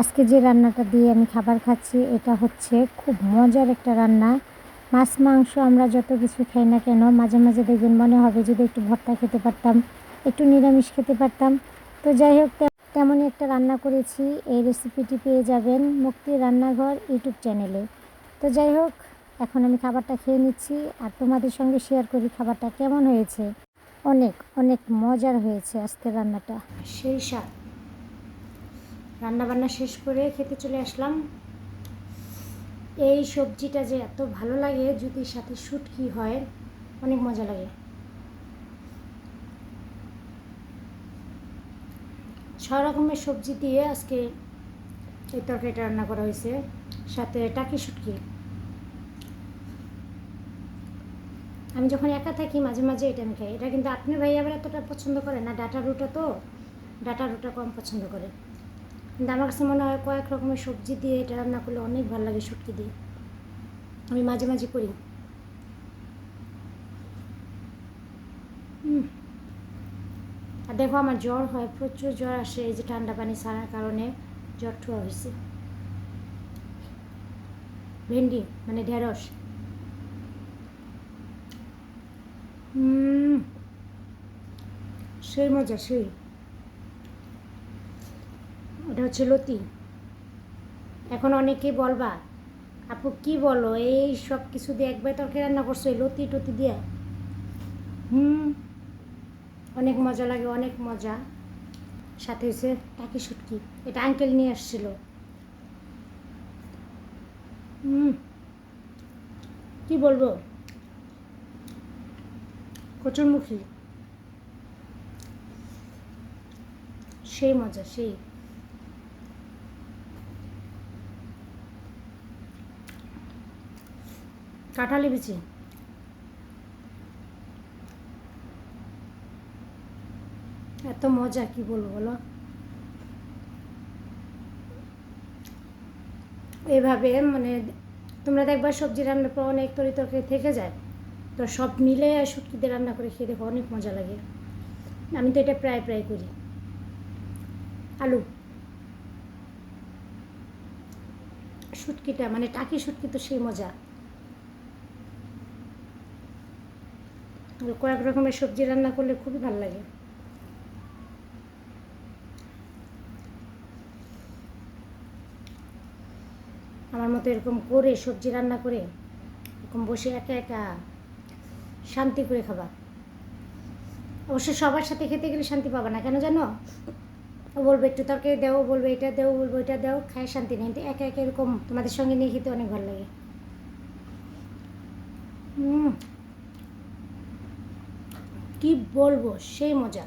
আজকে যে রান্নাটা দিয়ে আমি খাবার খাচ্ছি, এটা হচ্ছে খুব মজার একটা রান্না। মাছ, মাংস আমরা যত কিছু খাই না কেন, মাঝে মাঝে দেখবেন মনে হবে যদি একটু ভর্তা খেতে পারতাম, একটু নিরামিষ খেতে পারতাম। তো যাই হোক তেমনই একটা রান্না করেছি। এই রেসিপিটি পেয়ে যাবেন মুক্তি রান্নাঘর ইউটিউব চ্যানেলে। তো যাই হোক, এখন আমি খাবারটা খেয়ে নিচ্ছি আর তোমাদের সঙ্গে শেয়ার করি খাবারটা কেমন হয়েছে। অনেক অনেক মজার হয়েছে আজকের রান্নাটা। সেই স্বাদ। রান্না বান্না শেষ করে খেতে চলে আসলাম। এই সবজিটা যে এত ভালো লাগে যদি সাথে শুটকি হয়, অনেক মজা লাগে। ছ রকমের সবজি দিয়ে আজকে এই তরকারিটা রান্না করা হয়েছে। সাথে টাকি শুটকি। আমি যখন একা থাকি, মাঝে মাঝে এটা আমি খাই। এটা কিন্তু আপনার ভাই আবার এতটা পছন্দ করে না? ডাটা রুটা তো? ডাটা রুটা কম পছন্দ করে। কিন্তু আমার কাছে মনে হয় কয়েক রকমের সবজি দিয়ে এটা রান্না করলে অনেক ভালো লাগে শুটকি দিয়ে। আমি মাঝে মাঝে করি। আর দেখো আমার জ্বর হয়, প্রচুর জ্বর আসে, এই যে ঠান্ডা পানি ছাড়ার কারণে জ্বর ঠুয়া হয়েছে। ভেন্ডি মানে ঢেঁড়স। সেই মজা, সেই। হচ্ছে লতি। এখন অনেকেই বলবা, আপু, কি বলো? এই সব কিছু দিয়ে একবার তরকারি রান্না করছ, এই লতি টতি দিয়ে? হুম, অনেক মজা লাগে, অনেক মজা। সাথে হচ্ছে টাকি শুটকি, এটা আঙ্কেল নিয়ে আসছিল। হুম, কি বলব? কচুরমুখী। সেই মজা, সেই। কাঁঠালি বিচি এত মজা, কি বলব বলো? এইভাবে মানে তোমরা দেখবা সবজি রান্নার পর অনেক তরি তরকারি থেকে যায়। তো সব মিলে শুটকি দিয়ে রান্না করে খেয়ে দেখো অনেক মজা লাগে। আমি তো এটা প্রায় প্রায় করি। আলু। শুটকিটা মানে টাকি শুটকি তো সেই মজা। কয়েক রকমের সবজি রান্না করলে খুবই ভালো লাগে। আমার মতো এরকম করে সবজি রান্না করে, এরকম বসে একা একা শান্তি করে খাবা। অবশ্য সবার সাথে খেতে গেলে শান্তি পাবা না, কেন জানো? ও বলবে একটু তরকারি দেও বলবে এটা দেও বলবে এটা দেও, খায় শান্তি নেই। একা একা এরকম তোমাদের সঙ্গে নিয়ে খেতে অনেক ভালো লাগে। হুম কি বলব? সেই মজা।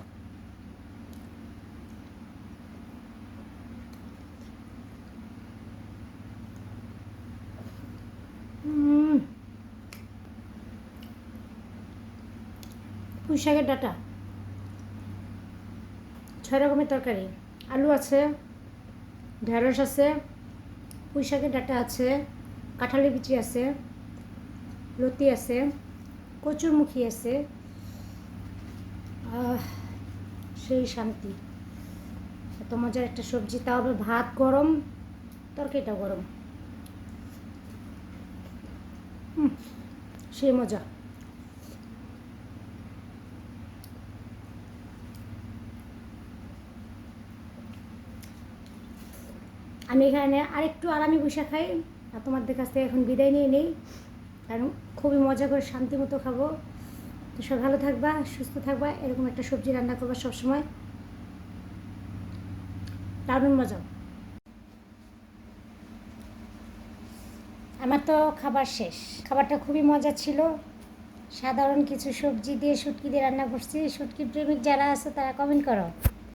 হুম পুঁই শাকের ডাটা। ছয় রকমের তরকারি। আলু আছে, ঢেঁড়স আছে পুঁই শাকের ডাটা আছে কাঁঠালি বিচি আছে, লতি আছে, কচুরমুখী আছে সেই শান্তি। এত মজার একটা সবজি, তাও আবার ভাত গরম, তরকারিটাও গরম। সেই মজা। আমি এখানে আরেকটু আরামে বসে খাই, আর তোমাদের কাছ থেকে এখন বিদায় নিয়ে নেই। কারণ খুবই মজা করে শান্তি মতো খাব। তো সব ভালো থাকবা, সুস্থ থাকবা, এরকম একটা সবজি রান্না করবা সবসময়। দারুণ মজা। আমার তো খাবার শেষ। খাবারটা খুবই মজা ছিল। সাধারণ কিছু সবজি দিয়ে, শুটকি দিয়ে রান্না করছি। শুটকি প্রেমিক যারা আছে, তারা কমেন্ট করো।